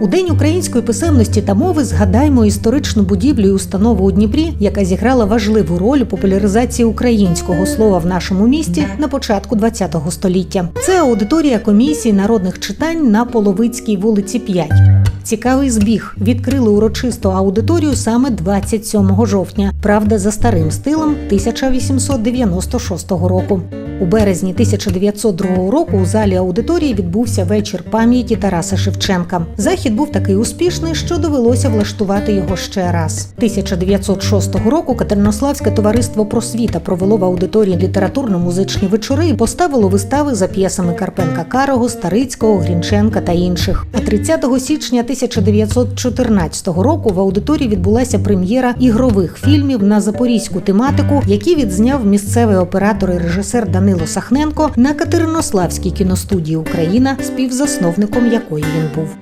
У День української писемності та мови згадаймо історичну будівлю і установу у Дніпрі, яка зіграла важливу роль у популяризації українського слова в нашому місті на початку ХХ століття. Це аудиторія комісії народних читань на Половицькій вулиці 5. Цікавий збіг відкрили урочисту аудиторію саме 27 жовтня. Правда, за старим стилем 1896 року. У березні 1902 року у залі аудиторії відбувся вечір пам'яті Тараса Шевченка. Захід був такий успішний, що довелося влаштувати його ще раз. 1906 року Катеринославське товариство просвіта провело в аудиторії літературно-музичні вечори і поставило вистави за п'єсами Карпенка Карого, Старицького, Грінченка та інших. А 30 січня 1914 року в аудиторії відбулася прем'єра ігрових фільмів на запорізьку тематику, які відзняв місцевий оператор і режисер Данило Сахненко на Катеринославській кіностудії Україна, співзасновником якої він був.